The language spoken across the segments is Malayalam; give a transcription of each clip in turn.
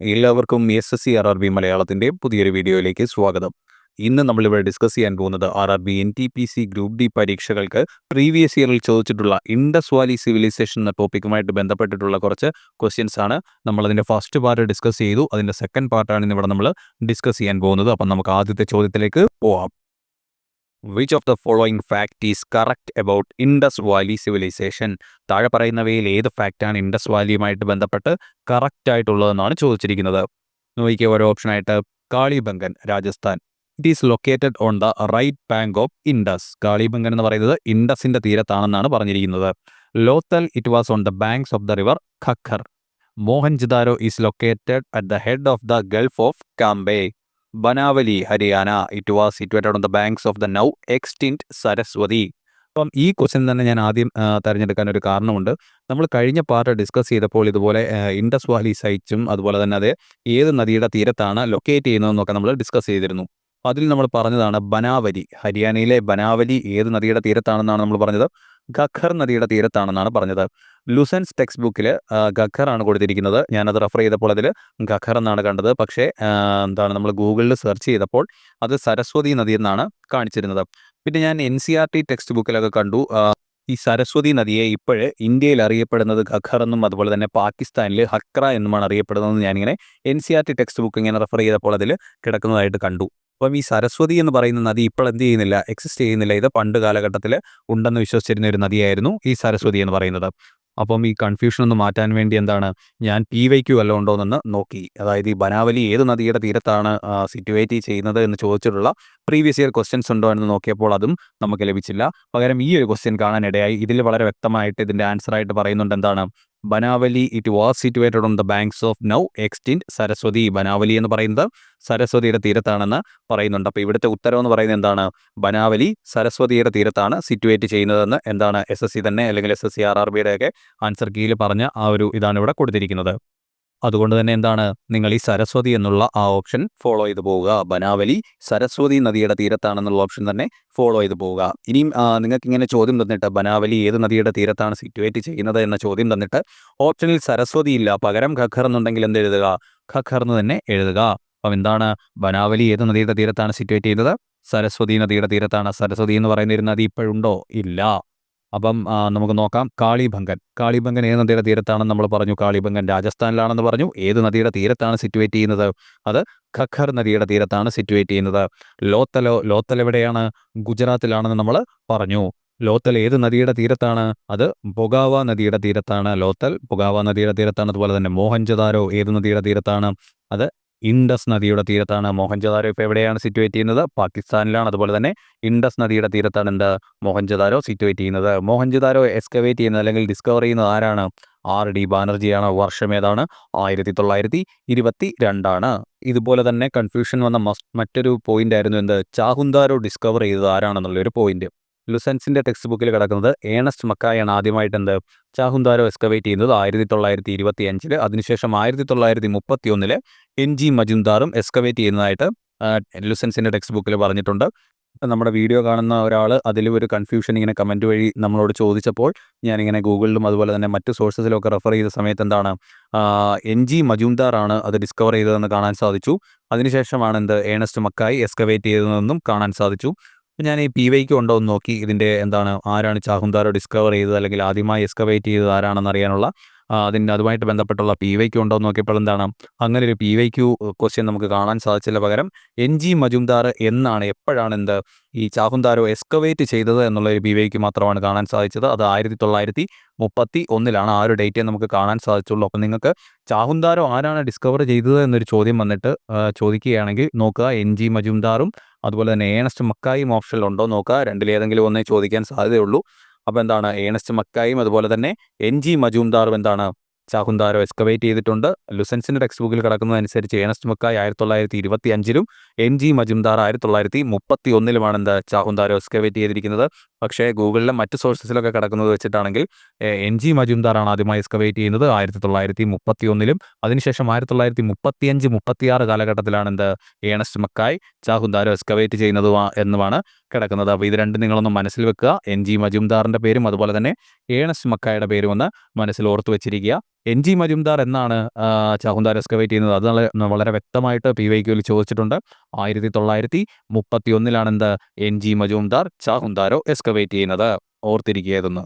എല്ലാവർക്കും S S C R R B മലയാളത്തിന്റെ പുതിയൊരു വീഡിയോയിലേക്ക് സ്വാഗതം. ഇന്ന് നമ്മളിവിടെ ഡിസ്കസ് ചെയ്യാൻ പോകുന്നത് R R B N T P C group D പരീക്ഷകൾക്ക് പ്രീവിയസ് ഇയറിൽ ചോദിച്ചിട്ടുള്ള ഇൻഡസ് വാലി സിവിലൈസേഷൻ എന്ന ടോപ്പിക്കുമായിട്ട് ബന്ധപ്പെട്ടിട്ടുള്ള കുറച്ച് ക്വസ്റ്റ്യൻസ് ആണ് നമ്മളതിന്റെ ഫസ്റ്റ് പാർട്ട് ഡിസ്കസ് ചെയ്തു. അതിന്റെ സെക്കൻഡ് പാർട്ടാണ് ഇന്നിവിടെ നമ്മൾ ഡിസ്കസ് ചെയ്യാൻ പോകുന്നത്. അപ്പം നമുക്ക് ആദ്യത്തെ ചോദ്യത്തിലേക്ക് പോവാം. Which of the following fact is correct about Indus valley civilisation താഴെ പറയുന്നവയിൽ ഏത് ഫാക്റ്റാണ് ഇൻഡസ് വാലിയുമായിട്ട് ബന്ധപ്പെട്ട് കറക്റ്റ് ആയിട്ടുള്ളതെന്നാണ് ചോദിച്ചിരിക്കുന്നത്. നോക്കിയ ഓരോ ഓപ്ഷനായിട്ട് Kalibangan Rajasthan. It is located on the right bank of Indus Kalibangan എന്ന് പറയുന്നത് ഇൻഡസിന്റെ തീരത്താണെന്നാണ് പറഞ്ഞിരിക്കുന്നത്. Lothal it was on the banks of the river Khakhar Mohenjodaro is located at the head of the gulf of Cambay Banawali Haryana it was situated on the banks of the now extinct Saraswati. അപ്പം ഈ ക്വസ്റ്റ്യൻ തന്നെ ഞാൻ ആദ്യം തിരഞ്ഞെടുക്കാൻ ഒരു കാരണമുണ്ട്. നമ്മൾ കഴിഞ്ഞ പാർട്ട് ഡിസ്കസ് ചെയ്തപ്പോൾ ഇതുപോലെ ഇൻഡസ് വാലി സൈറ്റ്സും അതുപോലെ തന്നെ അത് ഏത് നദിയുടെ തീരത്താണ് ലൊക്കേറ്റ് ചെയ്യുന്നതെന്നൊക്കെ നമ്മൾ ഡിസ്കസ് ചെയ്തിരുന്നു. അതിൽ നമ്മൾ പറഞ്ഞതാണ് ബനാവലി. ഹരിയാനയിലെ ബനാവലി ഏത് നദിയുടെ തീരത്താണെന്നാണ് നമ്മൾ പറഞ്ഞത്? ഖഖർ നദിയുടെ തീരത്താണെന്നാണ് പറഞ്ഞത്. ലുസൻസ് ടെക്സ്റ്റ് ബുക്കിൽ ഖഖർ ആണ് കൊടുത്തിരിക്കുന്നത്. ഞാനത് റെഫർ ചെയ്തപ്പോൾ അതിൽ ഖഖർ എന്നാണ് കണ്ടത്. പക്ഷേ എന്താണ് നമ്മൾ ഗൂഗിളിൽ സെർച്ച് ചെയ്തപ്പോൾ അത് സരസ്വതി നദി എന്നാണ് കാണിച്ചിരുന്നത്. പിന്നെ ഞാൻ N C R T text ബുക്കിലൊക്കെ കണ്ടു ഈ സരസ്വതി നദിയെ ഇപ്പോഴ് ഇന്ത്യയിൽ അറിയപ്പെടുന്നത് ഖഖർ എന്നും അതുപോലെ തന്നെ പാകിസ്ഥാനിൽ ഹക്ര എന്നുമാണ് അറിയപ്പെടുന്നതെന്ന് ഞാനിങ്ങനെ N C R T text book ഇങ്ങനെ റെഫർ ചെയ്തപ്പോൾ അതിൽ കിടക്കുന്നതായിട്ട് കണ്ടു. അപ്പം ഈ സരസ്വതി എന്ന് പറയുന്ന നദി ഇപ്പോൾ എന്ത് ചെയ്യുന്നില്ല എക്സിസ്റ്റ് ചെയ്യുന്നില്ല. ഇത് പണ്ട് കാലഘട്ടത്തിൽ ഉണ്ടെന്ന് വിശ്വസിച്ചിരുന്ന ഒരു നദിയായിരുന്നു ഈ സരസ്വതി എന്ന് പറയുന്നത്. അപ്പം ഈ കൺഫ്യൂഷൻ ഒന്ന് മാറ്റാൻ വേണ്ടി എന്താണ് ഞാൻ പി വൈക്കു ക്യു അല്ല എന്ന് നോക്കി. അതായത് ഈ ബനാവലി ഏത് നദിയുടെ തീരത്താണ് സിറ്റുവേറ്റ് ചെയ്യുന്നത് എന്ന് ചോദിച്ചിട്ടുള്ള പ്രീവിയസ് ഇയർ ക്വസ്റ്റ്യൻസ് ഉണ്ടോ എന്ന് നോക്കിയപ്പോൾ അതും നമുക്ക് ലഭിച്ചില്ല. പകരം ഈ ഒരു ക്വസ്റ്റ്യൻ കാണാനിടയായി. ഇതിൽ വളരെ വ്യക്തമായിട്ട് ഇതിന്റെ ആൻസർ ആയിട്ട് പറയുന്നുണ്ട് എന്താണ് Banawali it was situated on the banks of now extinct Saraswati Banawali എന്ന് പറയുന്നത് സരസ്വതിയുടെ തീരത്താണെന്ന് പറയുന്നുണ്ട്. അപ്പോൾ ഇവിടുത്തെ ഉത്തരം എന്ന് പറയുന്നത് എന്താണ്? ബനാവലി സരസ്വതിയുടെ തീരത്താണ് സിറ്റുവേറ്റ് ചെയ്യുന്നതെന്ന് എന്താണ് എസ് എസ് സി തന്നെ അല്ലെങ്കിൽ S S C R R ഒക്കെ ആൻസർ കീയിൽ പറഞ്ഞ ആ ഒരു ഇതാണ് ഇവിടെ കൊടുത്തിരിക്കുന്നത്. അതുകൊണ്ട് തന്നെ എന്താണ്? നിങ്ങൾ ഈ സരസ്വതി എന്നുള്ള ആ ഓപ്ഷൻ ഫോളോ ചെയ്ത് പോവുക. ബനാവലി സരസ്വതി നദിയുടെ തീരത്താണെന്നുള്ള ഓപ്ഷൻ തന്നെ ഫോളോ ചെയ്ത് പോവുക. ഇനിയും നിങ്ങൾക്ക് ഇങ്ങനെ ചോദ്യം തന്നിട്ട് ബനാവലി ഏത് നദിയുടെ തീരത്താണ് സിറ്റുവേറ്റ് ചെയ്യുന്നത് എന്ന ചോദ്യം തന്നിട്ട് ഓപ്ഷനിൽ സരസ്വതി ഇല്ല പകരം ഖഖർ എന്നുണ്ടെങ്കിൽ എന്ത് എഴുതുക? ഖഖർ എന്ന് തന്നെ എഴുതുക. അപ്പം എന്താണ്? ബനാവലി ഏത് നദിയുടെ തീരത്താണ് സിറ്റുവേറ്റ് ചെയ്യുന്നത്? സരസ്വതി നദിയുടെ തീരത്താണ്. സരസ്വതി എന്ന് പറയുന്ന ഒരു നദി ഇപ്പോഴുണ്ടോ? ഇല്ല. അപ്പം നമുക്ക് നോക്കാം. കാളിബംഗൻ കാളിബംഗൻ ഏത് നദിയുടെ തീരത്താണെന്ന് നമ്മൾ പറഞ്ഞു. കാളിബംഗൻ രാജസ്ഥാനിലാണെന്ന് പറഞ്ഞു. ഏത് നദിയുടെ തീരത്താണ് സിറ്റുവേറ്റ് ചെയ്യുന്നത്? അത് ഖഖർ നദിയുടെ തീരത്താണ് സിറ്റുവേറ്റ് ചെയ്യുന്നത്. ലോത്തലോ ലോത്തൽ എവിടെയാണ്? ഗുജറാത്തിലാണെന്ന് നമ്മൾ പറഞ്ഞു. ലോത്തൽ ഏത് നദിയുടെ തീരത്താണ്? അത് ബൊഗാവ നദിയുടെ തീരത്താണ്. ലോത്തൽ ബൊഗാവ നദിയുടെ തീരത്താണ്. അതുപോലെ തന്നെ മോഹൻജദാരോ ഏത് നദിയുടെ തീരത്താണ്? അത് ഇൻഡസ് നദിയുടെ തീരത്താണ് മോഹൻജദാരോ ഇപ്പോൾ എവിടെയാണ് സിറ്റുവേറ്റ് ചെയ്യുന്നത്? പാകിസ്ഥാനിലാണ്. അതുപോലെ തന്നെ ഇൻഡസ് നദിയുടെ തീരത്താണ് എന്ത് മോഹൻജദാരോ സിറ്റുവേറ്റ് ചെയ്യുന്നത്. മോഹൻജദാരോ എക്സ്കവേറ്റ് ചെയ്യുന്നത് അല്ലെങ്കിൽ ഡിസ്കവർ ചെയ്യുന്നത് ആരാണ്? ആർ ഡി ബാനർജിയാണ്. വർഷം ഏതാണ്? ആയിരത്തി തൊള്ളായിരത്തി ഇരുപത്തി രണ്ടാണ് ഇതുപോലെ തന്നെ കൺഫ്യൂഷൻ വന്ന മറ്റൊരു പോയിന്റ് ആയിരുന്നു എന്ത്? ചാഹുന്താരോ ഡിസ്കവർ ചെയ്തത് ആരാണെന്നുള്ളൊരു പോയിന്റ് ലുസൻസിന്റെ ടെക്സ്റ്റ് ബുക്കിൽ കിടക്കുന്നത് ഏണസ്റ്റ് മക്കായാണ് ആദ്യമായിട്ട് എന്ത്? ചാഹുന്താരോ എക്സ്കവേറ്റ് ചെയ്യുന്നത് ആയിരത്തി തൊള്ളായിരത്തി ഇരുപത്തി അഞ്ചിൽ അതിനുശേഷം ആയിരത്തി തൊള്ളായിരത്തി മുപ്പത്തി ഒന്നിൽ എൻ ജി മജുംദാറും എക്സ്കവേറ്റ് ചെയ്യുന്നതായിട്ട് ലുസൻസിന്റെ ടെക്സ്റ്റ് ബുക്കിൽ പറഞ്ഞിട്ടുണ്ട്. നമ്മുടെ വീഡിയോ കാണുന്ന ഒരാൾ അതിൽ ഒരു കൺഫ്യൂഷൻ ഇങ്ങനെ കമന്റ് വഴി നമ്മളോട് ചോദിച്ചപ്പോൾ ഞാനിങ്ങനെ ഗൂഗിളിലും അതുപോലെ തന്നെ മറ്റ് സോഴ്സസിലും ഒക്കെ റെഫർ ചെയ്ത സമയത്ത് എന്താണ് എൻ ജി മജുംദാറാണ് അത് ഡിസ്കവർ ചെയ്തതെന്ന് കാണാൻ സാധിച്ചു. അതിനുശേഷമാണ് എന്ത്? ഏണസ്റ്റ് മക്കായി എക്സ്കവേറ്റ് ചെയ്തതെന്നും കാണാൻ സാധിച്ചു. ഞാൻ ഈ പി വൈക്ക് ഉണ്ടോ എന്ന് നോക്കി. ഇതിന്റെ എന്താണ് ആരാണ് ചാഹുന്താരോ ഡിസ്കവർ ചെയ്തത് അല്ലെങ്കിൽ ആദ്യമായി എക്സ്കവേറ്റ് ചെയ്തത് ആരാണെന്ന് അറിയാനുള്ള അതിന് അതുമായിട്ട് ബന്ധപ്പെട്ടുള്ള പി വൈക്ക് ഉണ്ടോ എന്ന് നോക്കിയപ്പോൾ എന്താണ് അങ്ങനെ ഒരു പി വൈക്ക് ക്വസ്റ്റ്യൻ നമുക്ക് കാണാൻ സാധിച്ചില്ല പകരം എൻ ജി മജുംദാർ എന്നാണ് എപ്പോഴാണ് എന്ത് ഈ ചാഹുന്താരോ എക്സ്കവേറ്റ് ചെയ്തത് എന്നുള്ള ഒരു പി വൈക്ക് മാത്രമാണ് കാണാൻ സാധിച്ചത്. അത് ആയിരത്തി തൊള്ളായിരത്തി മുപ്പത്തി ഒന്നിലാണ് ആ ഒരു ഡേറ്റ് നമുക്ക് കാണാൻ സാധിച്ചുള്ളൂ. അപ്പം നിങ്ങൾക്ക് ചാഹുന്താരോ ആരാണ് ഡിസ്കവർ ചെയ്തത് എന്നൊരു ചോദ്യം വന്നിട്ട് ചോദിക്കുകയാണെങ്കിൽ നോക്കുക. എൻ ജി മജുംദാറും അതുപോലെ തന്നെ ഏണസ്റ്റ് മക്കായും ഓപ്ഷനിൽ ഉണ്ടോ നോക്കുക. രണ്ടിലേതെങ്കിലും ഒന്നേ ചോദിക്കാൻ സാധ്യതയുള്ളൂ. അപ്പോൾ എന്താണ്? ഏണസ്റ്റ് മക്കായും അതുപോലെ തന്നെ എൻ ജി മജൂംദാറും എന്താണ്? ചാഹുന്താരോ എക്സ്കവേറ്റ് ചെയ്തിട്ടുണ്ട്. ലുസൻസിന്റെ ടെക്സ്റ്റ് ബുക്കിൽ കിടക്കുന്നതനുസരിച്ച് ഏണസ്റ്റ് മക്കായ് ആയിരത്തി തൊള്ളായിരത്തി ഇരുപത്തി അഞ്ചിലും എം ജി മജുംദാർ ആയിരത്തി തൊള്ളായിരത്തി മുപ്പത്തി ഒന്നിലുമാണ് എന്ത് ചാഹുന്താരോ എക്സ്കവേറ്റ് ചെയ്തിരിക്കുന്നത്. പക്ഷേ ഗൂഗിളിലെ മറ്റ് സോഴ്സസിലൊക്കെ കിടക്കുന്നത് വെച്ചിട്ടാണെങ്കിൽ എൻ ജി മജുംദാറാണ് ആദ്യമായി എക്സ്കവേറ്റ് ചെയ്യുന്നത് ആയിരത്തി തൊള്ളായിരത്തി മുപ്പത്തി ഒന്നിലും അതിനുശേഷം ആയിരത്തി തൊള്ളായിരത്തി മുപ്പത്തി മുപ്പത്തിയഞ്ച് മുപ്പത്തിയാറ് കാലഘട്ടത്തിലാണ് എന്ത് ഏണസ്റ്റ് മക്കായ് ചാഹുന്താരോ എക്സ്കവേറ്റ് ചെയ്യുന്നത് എന്നുമാണ് കിടക്കുന്നത്. അപ്പോൾ ഇത് രണ്ടും നിങ്ങളൊന്ന് മനസ്സിൽ വെക്കുക. എൻ ജി മജുംദാറിന്റെ പേരും അതുപോലെ തന്നെ ഏണസ് മക്കായുടെ പേരും ഒന്ന് മനസ്സിൽ ഓർത്ത് വെച്ചിരിക്കുക. എൻ ജി മജുംദാർ എന്നാണ് ചാഹുന്ദാർ ചാഹുന്താർ എക്സ്കവേറ്റ് ചെയ്യുന്നത്. അത് വളരെ വ്യക്തമായിട്ട് പി വൈ ക്യൂവിൽ ചോദിച്ചിട്ടുണ്ട്. ആയിരത്തി തൊള്ളായിരത്തി മുപ്പത്തി ഒന്നിലാണ് എന്ത് N G Majumdar Chanhudaro excavate ചെയ്യുന്നത്? ഓർത്തിരിക്കുക ഇതൊന്ന്.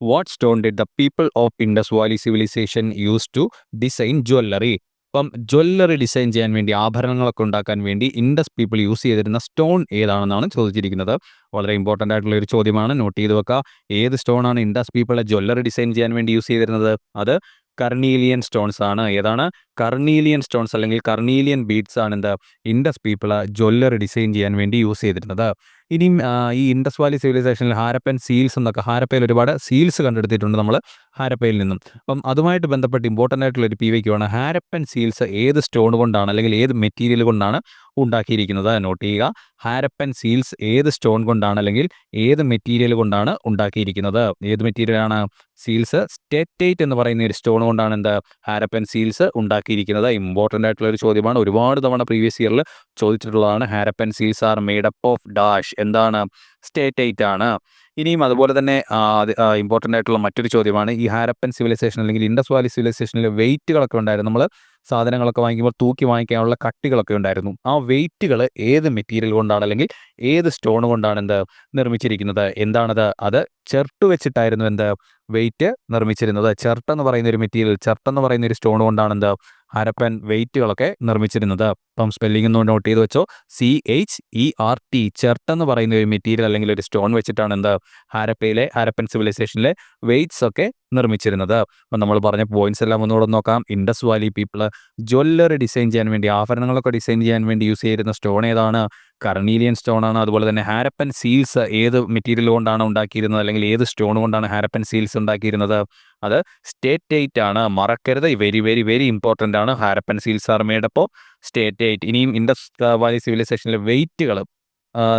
What stone did the people of Indus valley civilisation use to design jewellery ഇപ്പം ജ്വല്ലറി ഡിസൈൻ ചെയ്യാൻ വേണ്ടി ആഭരണങ്ങളൊക്കെ ഉണ്ടാക്കാൻ വേണ്ടി ഇൻഡസ് പീപ്പിൾ യൂസ് ചെയ്തിരുന്ന സ്റ്റോൺ ഏതാണെന്നാണ് ചോദിച്ചിരിക്കുന്നത്. വളരെ ഇമ്പോർട്ടന്റ് ആയിട്ടുള്ള ഒരു ചോദ്യമാണ്. നോട്ട് ചെയ്ത് വെക്കുക ഏത് സ്റ്റോൺ ആണ് ഇൻഡസ് പീപ്പിളെ ജ്വല്ലറി ഡിസൈൻ ചെയ്യാൻ വേണ്ടി യൂസ് ചെയ്തിരുന്നത്? അത് കർണീലിയൻ സ്റ്റോൺസ് ആണ്. ഏതാണ്? കർണീലിയൻ സ്റ്റോൺസ് അല്ലെങ്കിൽ കർണീലിയൻ ബീഡ്സ് ആണ് എന്താ? ഇൻഡസ് പീപ്പിൾ ജ്വല്ലറി ഡിസൈൻ ചെയ്യാൻ വേണ്ടി യൂസ് ചെയ്തിരുന്നത്. ഇനിയും ഈ ഇൻഡസ് വാലി സിവിലൈസേഷനിൽ ഹാരപ്പൻ സീൽസ് എന്നൊക്കെ ഹാരപ്പയിൽ ഒരുപാട് സീൽസ് കണ്ടെടുത്തിട്ടുണ്ട് നമ്മൾ ഹാരപ്പയിൽ നിന്നും. അപ്പം അതുമായിട്ട് ബന്ധപ്പെട്ട് ഇമ്പോർട്ടന്റ് ആയിട്ടുള്ള ഒരു പി വയ്ക്കുവാണ് ഹാരപ്പൻ സീൽസ് ഏത് സ്റ്റോൺ കൊണ്ടാണ് അല്ലെങ്കിൽ ഏത് മെറ്റീരിയൽ കൊണ്ടാണ് ഉണ്ടാക്കിയിരിക്കുന്നത്? നോട്ട് ചെയ്യുക. ഹാരപ്പൻ സീൽസ് ഏത് സ്റ്റോൺ കൊണ്ടാണ് അല്ലെങ്കിൽ ഏത് മെറ്റീരിയൽ കൊണ്ടാണ് ഉണ്ടാക്കിയിരിക്കുന്നത്? ഏത് മെറ്റീരിയലാണ് സീൽസ്? സ്റ്റേറ്റേറ്റ് എന്ന് പറയുന്ന ഒരു സ്റ്റോൺ കൊണ്ടാണ് എന്താ ഹാരപ്പൻ സീൽസ് ഉണ്ടാക്കിയിരിക്കുന്നത്? ഇമ്പോർട്ടന്റ് ആയിട്ടുള്ള ഒരു ചോദ്യമാണ്. ഒരുപാട് തവണ പ്രീവിയസ് ഇയറിൽ ചോദിച്ചിട്ടുള്ളതാണ്. Harappan seals are made up of dash എന്താണ് സ്റ്റേറ്റ് എയ്റ്റ് ആണ്. ഇനിയും അതുപോലെ തന്നെ ഇമ്പോർട്ടന്റ് ആയിട്ടുള്ള മറ്റൊരു ചോദ്യമാണ് ഈ ഹാരപ്പൻ സിവിലൈസേഷൻ അല്ലെങ്കിൽ ഇൻഡസ് വാലി സിവിലൈസേഷനിലെ വെയിറ്റുകളൊക്കെ ഉണ്ടായിരുന്നു. നമ്മൾ സാധനങ്ങളൊക്കെ വാങ്ങിക്കുമ്പോൾ തൂക്കി വാങ്ങിക്കാനുള്ള കട്ടികളൊക്കെ ഉണ്ടായിരുന്നു. ആ വെയിറ്റുകൾ ഏത് മെറ്റീരിയൽ കൊണ്ടാണ് അല്ലെങ്കിൽ ഏത് സ്റ്റോൺ കൊണ്ടാണ് എന്ത് നിർമ്മിച്ചിരിക്കുന്നത്? എന്താണത്? അത് ചെർട്ട് വെച്ചിട്ടായിരുന്നു എന്ത് വെയിറ്റ് നിർമ്മിച്ചിരുന്നത്. ചെർട്ട് എന്ന് പറയുന്ന ഒരു മെറ്റീരിയൽ ചെർട്ട് എന്ന് പറയുന്ന ഒരു സ്റ്റോൺ കൊണ്ടാണ് എന്ത് ഹരപ്പൻ വെയിറ്റുകളൊക്കെ നിർമ്മിച്ചിരുന്നത്. അപ്പം സ്പെല്ലിംഗ് ഒന്ന് നോട്ട് ചെയ്ത് വെച്ചോ. C H E R T chert എന്ന് പറയുന്ന ഒരു മെറ്റീരിയൽ അല്ലെങ്കിൽ ഒരു സ്റ്റോൺ വെച്ചിട്ടാണ് എന്ത് ഹാരപ്പയിലെ ഹാരപ്പൻ സിവിലൈസേഷനിലെ വെയിറ്റ്സ് ഒക്കെ നിർമ്മിച്ചിരുന്നത്. അപ്പം നമ്മൾ പറഞ്ഞ പോയിന്റ്സ് എല്ലാം ഒന്നുകൂടെ നോക്കാം. Indus valley people jewellery design ചെയ്യാൻ വേണ്ടി ആഭരണങ്ങളൊക്കെ ഡിസൈൻ ചെയ്യാൻ വേണ്ടി യൂസ് ചെയ്തിരുന്ന സ്റ്റോൺ ഏതാണ്? കർണീലിയൻ സ്റ്റോൺ ആണ് അതുപോലെ തന്നെ ഹാരപ്പൻ സീൽസ് ഏത് മെറ്റീരിയൽ കൊണ്ടാണ് ഉണ്ടാക്കിയിരുന്നത്? അല്ലെങ്കിൽ ഏത് സ്റ്റോൺ കൊണ്ടാണ് ഹാരപ്പൻ സീൽസ് ഉണ്ടാക്കിയിരുന്നത്? അത് സ്റ്റേറ്റ് എയ്റ്റ് ആണ്. മറക്കരുത്. വെരി വെരി വെരി ഇമ്പോർട്ടന്റ് ആണ് ഹാരപ്പൻ സീൽസ് ആർ മേഡ് അപ്പോൾ എയ്റ്റ്. ഇനിയും ഇൻഡസ് വാലി സിവിലൈസേഷനിലെ വെയിറ്റുകൾ